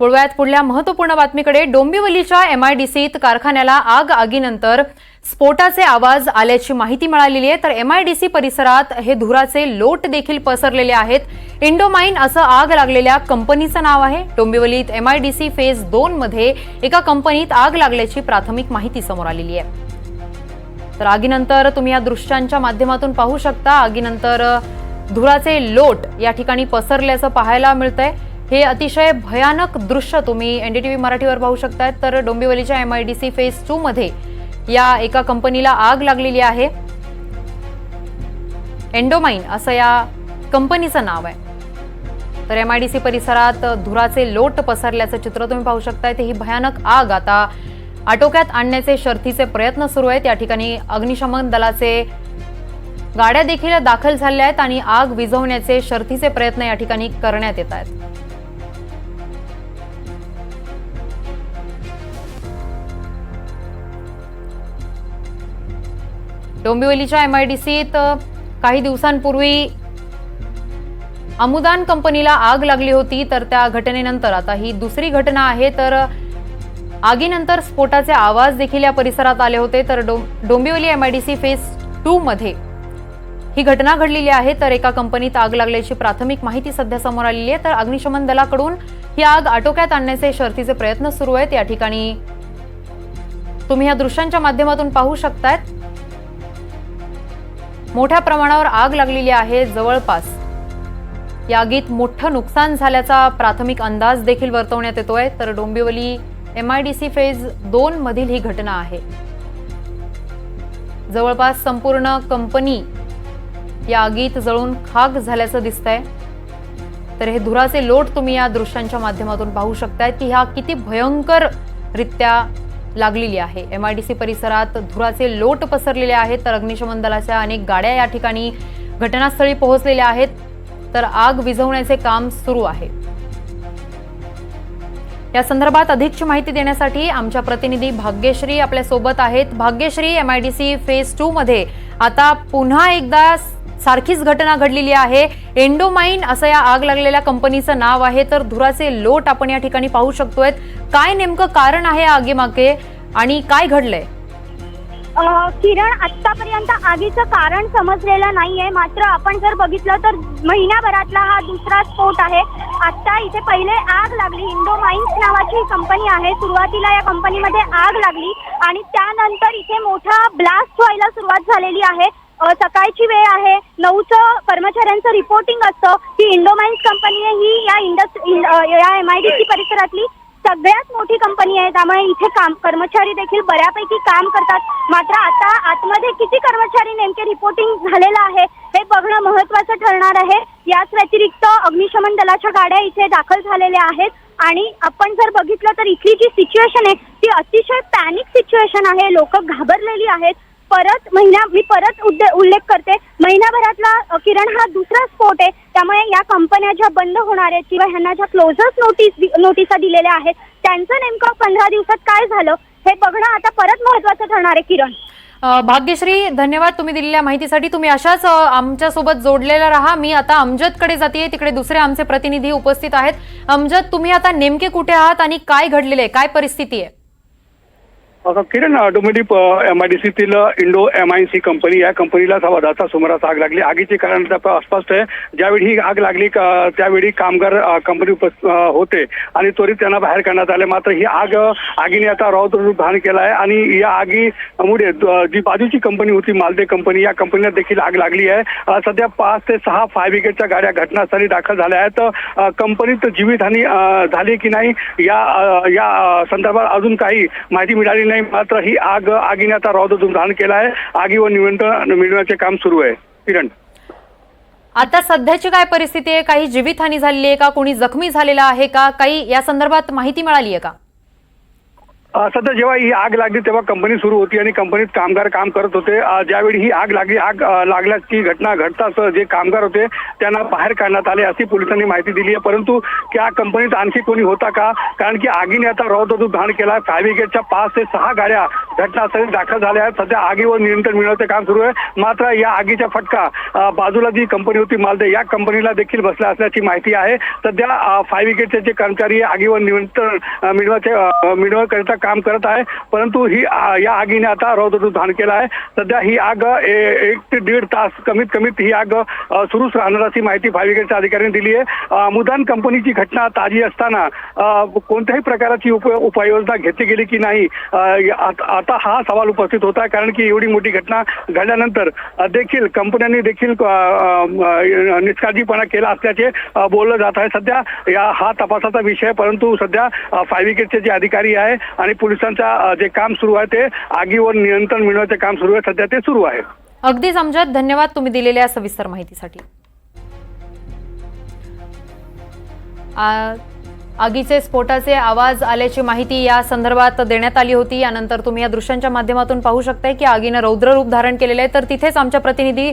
वळूयात पुढल्या महत्त्वपूर्ण बातमीकडे डोंबिवलीच्या एमआयडीसीत कारखान्याला आग आगीनंतर स्फोटाचे आवाज आल्याची माहिती मिळालेली आहे. तर एमआयडीसी परिसरात हे धुराचे लोट देखील पसरलेले आहेत. इंडोमाइन असं आग लागलेल्या कंपनीचं नाव आहे. डोंबिवलीत एमआयडीसी फेज दोन मध्ये एका कंपनीत आग लागल्याची प्राथमिक माहिती समोर आलेली आहे. तर आगीनंतर तुम्ही या दृश्यांच्या माध्यमातून पाहू शकता. आगीनंतर धुराचे लोट या ठिकाणी पसरल्याचं पाहायला मिळतंय. हे अतिशय भयानक दृश्य तुम्ही एन डी टी व्ही मराठीवर पाहू शकताय. तर डोंबिवलीच्या M I D phase two मध्ये या एका कंपनीला आग लागलेली आहे. एन्डोमाइन असं या कंपनीचं नाव आहे. तर एम आय डी सी परिसरात धुराचे लोट पसरल्याचं चित्र तुम्ही पाहू शकताय. ही भयानक आग. आता आटोक्यात आणण्याचे शर्थीचे प्रयत्न सुरू आहेत. या ठिकाणी अग्निशमन दलाचे गाड्या देखील दाखल झाल्या आहेत आणि आग विझवण्याचे शर्थीचे प्रयत्न या ठिकाणी करण्यात येत आहेत. डोंबिवलीच्या एम आय डी सीत काही दिवसांपूर्वी अमुदान कंपनीला आग लागली होती तर त्या घटनेनंतर आता ही दुसरी घटना आहे तर आगीनंतर स्फोटाचे आवाज देखील या परिसरात आले होते तर डों डोंबिवली सी फेज टू मध्ये ही घटना घडलेली आहे तर एका कंपनीत आग लागल्याची प्राथमिक माहिती सध्या समोर आलेली आहे तर अग्निशमन दलाकडून ही आग आटोक्यात आणण्याचे शर्थीचे प्रयत्न सुरू आहेत या ठिकाणी तुम्ही या दृश्यांच्या माध्यमातून पाहू शकतायत. मोठ्या प्रमाणावर आग लागलेली आहे जवळपास. या आगीत मोठं नुकसान झाल्याचा प्राथमिक अंदाज देखील वर्तवण्यात येतोय. तर Dombivli M I D C phase दोन मधील ही घटना आहे. जवळपास संपूर्ण कंपनी या आगीत जळून खाक झाल्याचं दिसतंय. तर हे धुराचे लोट तुम्ही या दृश्यांच्या माध्यमातून पाहू शकताय की ह्या किती भयंकर रित्या लागलेली आहे. एम आय डी सी परिसरात धुराचे लोट पसरलेले आहेत तर अग्निशमन दलाच्या अनेक गाड्या या ठिकाणी घटनास्थळी पोहोचलेल्या आहेत तर आग विझवण्याचे काम सुरू आहे. या संदर्भात अधिकची माहिती देण्यासाठी आमच्या प्रतिनिधी भाग्यश्री आपल्यासोबत आहेत. Bhagyashree M I D phase two मध्ये आता पुन्हा एकदा सारखीच घटना घडलेली आहे. एंडोमाइन असं या आग लागलेल्या कंपनीचं नाव आहे. तर धुराचे लोट आपण या ठिकाणी पाहू शकतोय. काय नेमकं कारण आहे आगेमागे आणि काय घडलंय? किरण आतापर्यंत आगीचं कारण समजलेलं नाहीये. मात्र आपण जर बघितलं तर महिन्याभरातला हा दुसरा स्फोट आहे. आता इथे पहिले आग लागली. इंडो माइन्स नावाची कंपनी आहे. सुरुवातीला या कंपनीमध्ये आग लागली आणि त्यानंतर इथे मोठा ब्लास्ट व्हायला सुरुवात झालेली आहे. सकाळची वेळ आहे. नऊचं कर्मचाऱ्यांचं रिपोर्टिंग असतं. की इंडोमाइन्स कंपनी आहे. ही या इंडस्ट्री या एम आय डी सी परिसरातली सगळ्यात मोठी कंपनी आहे. त्यामुळे इथे काम कर्मचारी देखील बऱ्यापैकी काम करतात. मात्र आता आतमध्ये किती कर्मचारी नेमके रिपोर्टिंग झालेलं आहे हे बघणं महत्वाचं ठरणार आहे. याच व्यतिरिक्त अग्निशमन दलाच्या गाड्या इथे दाखल झालेल्या आहेत. आणि आपण जर बघितलं तर इथली जी सिच्युएशन आहे ती अतिशय पॅनिक सिच्युएशन आहे. लोक घाबरलेली आहेत. परत महिना मी परत उद्दे- उल्लेख करते महिनाभरातला किरण हा दुसरा स्फोट आहे. त्यामुळे या कंपन्या ज्या बंद होणार आहेत किंवा ह्यांना ज्या क्लोजर्स नोटीस नोटिसा दिलेल्या आहेत त्यांचं नेमकं पंधरा दिवसात काय झालं हे बघणं आता परत महत्वाचं ठरणार आहे किरण. भाग्यश्री धन्यवाद तुम्ही दिलेल्या माहितीसाठी. तुम्ही अशाच आमच्यासोबत जोडलेला राहा. मी आता अमजदकडे जाते तिकडे दुसरे आमचे प्रतिनिधी उपस्थित आहेत. अमजद तुम्ही आता नेमके कुठे आहात आणि काय घडलेले आहे? काय परिस्थिती आहे? किरण डोमेडी M I D सीतील Indo M I C company या कंपनीला सव्वा सुमारास आग लागली. आगीचे कारण अस्पष्ट आहे. ज्यावेळी ही आग लागली त्यावेळी कामगार कंपनी उपस्थित होते आणि त्वरित त्यांना बाहेर काढण्यात आले. मात्र ही आग आगीने आता रौद्र रूप धारण केला आहे आणि या आगीमुळे जी बाजूची कंपनी होती मालदे कंपनी या कंपनीला देखील आग लागली आहे. सध्या पाच ते सहा फायर ब्रिगेडच्या गाड्या घटनास्थळी दाखल झाल्या आहेत. कंपनीत जीवितहानी झाली की नाही या या संदर्भात अजून काही माहिती मिळाली नाही. मात्र ही आग आगीने आता रौद्र रूप धारण केला आहे. आगीवर नियंत्रण मिळवण्याचे काम सुरू आहे. किरण. आता सध्याची काय परिस्थिती आहे? काही जीवितहानी झालेली आहे का? कोणी जखमी झालेला आहे का? काही या संदर्भात माहिती मिळाली आहे का? सध्या जेव्हा ही आग लागली तेव्हा कंपनी सुरू होती आणि कंपनीत कामगार काम करत होते. ज्यावेळी ही आग लागली आग लागल्यास लागल्याची घटना घडताच जे कामगार होते त्यांना बाहेर काढण्यात आले अशी पोलिसांनी माहिती दिली आहे. परंतु त्या कंपनीत आणखी कोणी होता का? कारण की आगीने आता रौद्ररूप घाण केला. फायर ब्रिगेडच्या पाच ते सहा गाड्या घटनास्थळी दाखल झाल्या आहेत. सध्या आगीवर नियंत्रण मिळवण्याचे काम सुरू आहे. मात्र या आगीचा फटका बाजूला जी कंपनी होती मालदे या कंपनीला देखील बसला असल्याची माहिती आहे. सध्या अ, फायर ब्रिगेडचे जे कर्मचारी आगीवर नियंत्रण मिळवायचे मिळवण्याकरिता काम करत आहे. परंतु ही या आगीने आता रौद्ररूप धान केला आहे. सध्या ही आग ए- एक ते दीड तास कमीत कमीत ही आग सुरूच राहणार अशी माहिती फायर ब्रिगेडच्या अधिकाऱ्यांनी दिली आहे. मुदान कंपनीची घटना ताजी असताना कोणत्याही प्रकारची उप उपाययोजना घेतली गेली की नाही आता हा सवाल उपस्थित होता आहे. कारण की एवढी मोठी घटना घडल्यानंतर देखील कंपन्यांनी देखील निष्काळजीपणा केला असल्याचे बोललं जात आहे. सध्या या हा तपासाचा विषय परंतु सध्या अ, फायर ब्रिगेडचे जे अधिकारी आहे आणि पोलिसांचा जे काम सुरू आहे ते आगीवर नियंत्रण मिळवण्याचे काम सुरू आहे. सध्या ते सुरू आहे. अगदीच समजत धन्यवाद तुम्ही दिलेल्या सविस्तर माहितीसाठी. आगीचे स्फोटाचे आवाज आल्याची माहिती या संदर्भात देण्यात आली होती. यानंतर तुम्ही या दृश्यांच्या माध्यमातून पाहू शकताय की आगीनं रौद्र रूप धारण केलेलं आहे. तर तिथेच आमच्या प्रतिनिधी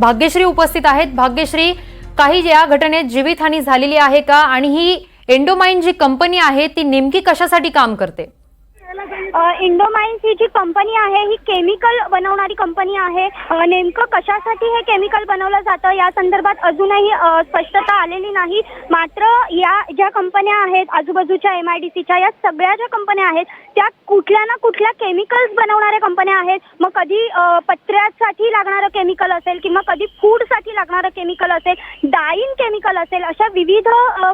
भाग्यश्री उपस्थित आहेत. भाग्यश्री काही या घटनेत जीवितहानी झालेली आहे का? आणि ही एंडोमाइन जी कंपनी आहे ती नेमकी कशासाठी काम करते? इंडोमाइन्स ही जी कंपनी आहे ही केमिकल बनवणारी कंपनी आहे. नेमकं कशासाठी हे केमिकल बनवलं जातं? या संदर्भात अजूनही स्पष्टता आलेली नाही. मात्र या ज्या कंपन्या आहेत आजूबाजूच्या एम आय डी सीच्या या सगळ्या ज्या कंपन्या आहेत त्या कुठल्या ना कुठल्या केमिकल्स बनवणाऱ्या कंपन्या आहेत. मग कधी पत्र्यासाठी लागणारं केमिकल असेल किंवा कधी फूडसाठी लागणारं केमिकल असेल डाईन केमिकल असेल अशा विविध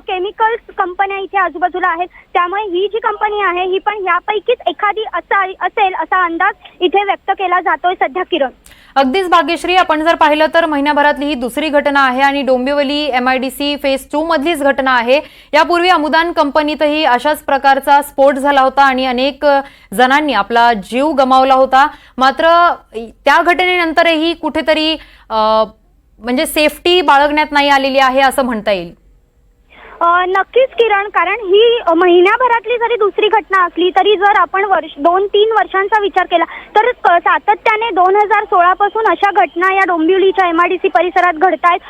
केमिकल्स कंपन्या इथे आजूबाजूला आहेत. त्यामुळे ही जी कंपनी आहे ही पण यापैकी नक्कीच एखादी असा असेल असा अंदाज इथे व्यक्त केला जातोय सध्या किरण. अगदीच भाग्यश्री आपण जर पाहिलं तर महिन्याभरातली ही दुसरी घटना आहे आणि Dombivli M I D C phase two मधलीच घटना आहे. यापूर्वी अमुदान कंपनीतही अशाच प्रकारचा स्फोट झाला होता आणि अनेक जणांनी आपला जीव गमावला होता. मात्र त्या घटनेनंतरही कुठेतरी म्हणजे सेफ्टी बाळगण्यात नाही आलेली आहे असं म्हणता येईल. नक्कीच किरण. कारण ही महिन्याभरातली जरी दुसरी घटना असली तरी जर आपण वर्ष दोन तीन वर्षांचा विचार केला तर सातत्याने दोन हजार सोळा पासून अशा घटना या डोंबिवलीच्या एम आर डी सी परिसरात घडत आहेत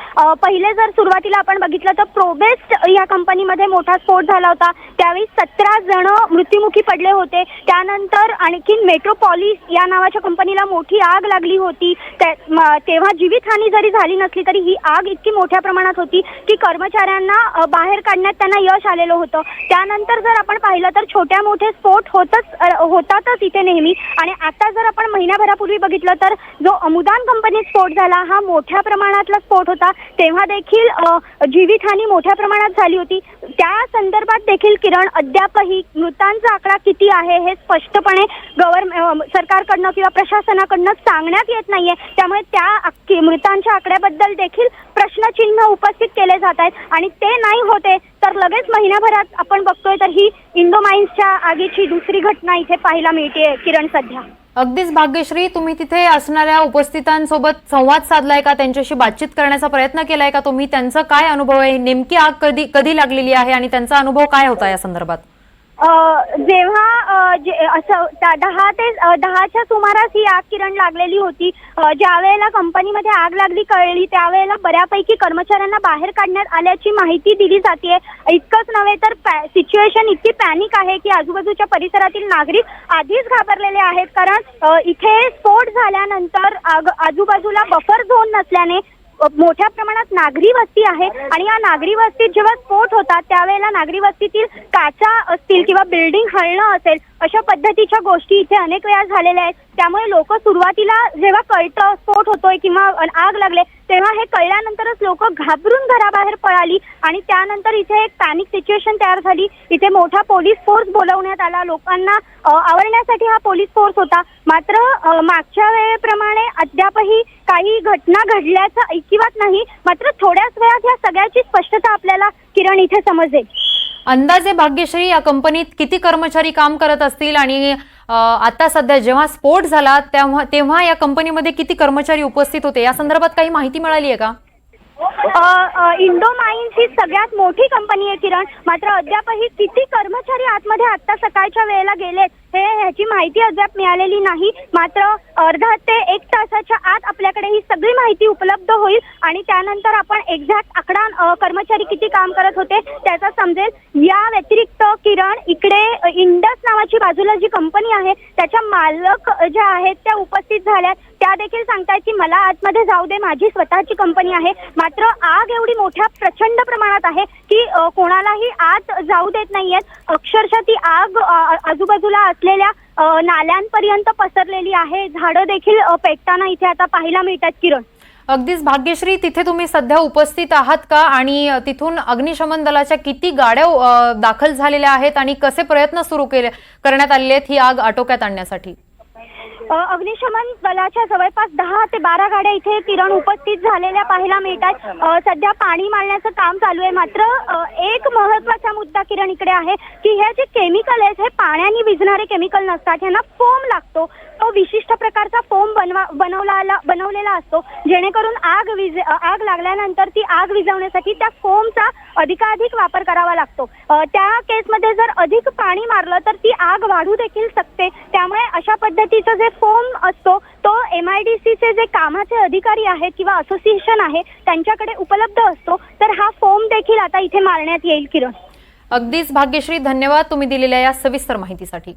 पहिले जर सुरुवातीला आपण बघितलं तर प्रोबेस्ट या कंपनीमध्ये मोठा स्फोट झाला होता. त्यावेळी सतरा जण मृत्युमुखी पडले होते. त्यानंतर आणखीन मेट्रोपॉलिस या नावाच्या कंपनीला मोठी आग लागली होती. त्या- म- तेव्हा जीवितहानी जरी झाली नसली तरी ही आग इतकी मोठ्या प्रमाणात होती की कर्मचाऱ्यांना बाहेर बाहेर काढण्यात त्यांना यश आलेलं होतं. त्यानंतर जर आपण पाहिलं तर छोट्या मोठे स्फोट होतच होतातच इथे नेहमी. आणि आता जर आपण महिन्याभरापूर्वी बघितलं तर जो अमुदान कंपनीत स्फोट झाला हा मोठ्या प्रमाणातला स्फोट होता. तेव्हा देखील जीवितहानी मोठ्या प्रमाणात झाली होती. त्या संदर्भात देखील किरण अद्यापही मृतांचा आकडा किती आहे हे स्पष्टपणे गव्हर्न सरकारकडनं किंवा प्रशासनाकडनं सांगण्यात येत नाहीये. त्यामुळे त्या मृतांच्या आकड्याबद्दल देखील प्रश्नचिन्ह उपस्थित केले जात आहेत. आणि ते नाही होते तर लगेच महिन्याभरात आपण बघतोय तर ही इंडोमाइन्सच्या आगीची दुसरी घटना इथे पाहायला मिळते किरण सध्या. अगदीच भाग्यश्री तुम्ही तिथे असणाऱ्या उपस्थितांसोबत संवाद साधलाय का? त्यांच्याशी बातचीत करण्याचा प्रयत्न केलाय का तुम्ही? त्यांचा काय अनुभव आहे? नेमकी आग कधी कधी लागलेली आहे? आणि त्यांचा अनुभव काय होता या संदर्भात? जेव्हा जे असं दहा ते दहाच्या सुमारास ही आग किरण लागलेली होती. ज्या वेळेला कंपनीमध्ये आग लागली कळली त्यावेळेला बऱ्यापैकी कर्मचाऱ्यांना बाहेर काढण्यात आल्याची माहिती दिली जाते. इतकंच नव्हे तर सिच्युएशन इतकी पॅनिक आहे की आजूबाजूच्या परिसरातील नागरिक आधीच घाबरलेले आहेत. कारण इथे स्फोट झाल्यानंतर आग आजूबाजूला बफर झोन नसल्याने मोठ्या प्रमाणात नागरी वस्ती आहे आणि या नागरी वस्तीत जेव्हा स्फोट होतात त्यावेळेला नागरी वस्तीतील काचा असतील किंवा बिल्डिंग हलणं असेल अशा पद्धतीच्या गोष्टी इथे अनेक वेळा झालेल्या आहेत. त्यामुळे लोक सुरुवातीला जेव्हा कळतं स्फोट होतोय किंवा आग लागले तेव्हा हे कळल्यानंतरच लोक घाबरून घराबाहेर पळाली आणि त्यानंतर इथे एक पॅनिक सिच्युएशन तयार झाली. इथे मोठा पोलीस फोर्स बोलवण्यात आला. लोकांना आवरण्यासाठी हा पोलीस फोर्स होता. मात्र मागच्या वेळेप्रमाणे अद्यापही काही घटना घडल्याचं ऐकिवात नाही. मात्र थोड्याच वेळात या सगळ्याची स्पष्टता आपल्याला किरण इथे समजेल. अंदाजे भाग्यश्री या कंपनीत किती कर्मचारी काम करत असतील आणि आता सध्या जेव्हा स्फोट झाला तेव्हा तेव्हा या कंपनीमध्ये किती कर्मचारी उपस्थित होते? या संदर्भात काही माहिती मिळाली आहे का? इंडो माइन्स ही सगळ्यात मोठी कंपनी आहे किरण. मात्र अद्यापही किती कर्मचारी आतमध्ये आत्ता सकाळच्या वेळेला गेलेत? हे ह्याची माहिती अद्याप मिळालेली नाही. मात्र अर्धा ते एक तासाच्या आत आपल्याकडे ही सगळी माहिती उपलब्ध होईल आणि त्यानंतर आपण एक्झॅक्ट आकडा कर्मचारी किती काम करत होते त्याचा समजेल. या व्यतिरिक्त किरण इकडे इंडस नावाची बाजूला जी कंपनी आहे त्याच्या मालक ज्या आहेत त्या उपस्थित झाल्यात. त्या देखील सांगतायत की मला आतमध्ये जाऊ दे माझी स्वतःची कंपनी आहे. मात्र आग एवढी मोठ्या प्रचंड प्रमाणात आहे की कोणालाही आत जाऊ देत नाहीयेत. अक्षरशः ती आग आजूबाजूला असलेल्या नाल्यांपर्यंत पसरलेली आहे. झाडं देखील पेटताना इथे आता पाहायला मिळतात किरण. अगदीच भाग्यश्री तिथे तुम्ही सध्या उपस्थित आहात का? आणि तिथून अग्निशमन दलाच्या किती गाड्या दाखल झालेल्या आहेत? आणि कसे प्रयत्न सुरू केले करण्यात आलेले आहेत ही आग आटोक्यात आणण्यासाठी? अग्निशमन दलाच्या जवळपास दहा ते बारा गाड्या इथे किरण उपस्थित झालेल्या पाहायला मिळतात. सध्या पाणी मारण्याचं काम चालू आहे. मात्र एक महत्त्वाचा मुद्दा किरण इकडे आहे की हे जे केमिकल आहेत हे पाण्याने विझणारे केमिकल नसतात. ह्यांना फोम लागतो. तो विशिष्ट प्रकारचा फोम बनवा बनवला बनवलेला असतो. जेणेकरून आग विज आग लागल्यानंतर ती आग विझवण्यासाठी त्या फोमचा अधिकाधिक वापर करावा लागतो. त्या केसमध्ये जर अधिक पाणी मारलं तर ती आग वाढू देखील शकते. त्यामुळे अशा पद्धतीचा जे फॉर्म असतो तो एम आय डी सीचे जे कामाचे अधिकारी आहेत किंवा असोसिएशन आहे त्यांच्याकडे उपलब्ध असतो. तर हा फॉर्म देखील आता इथे मारण्यात येईल किरण. अगदीच भाग्यश्री धन्यवाद तुम्ही दिलेल्या या सविस्तर माहितीसाठी.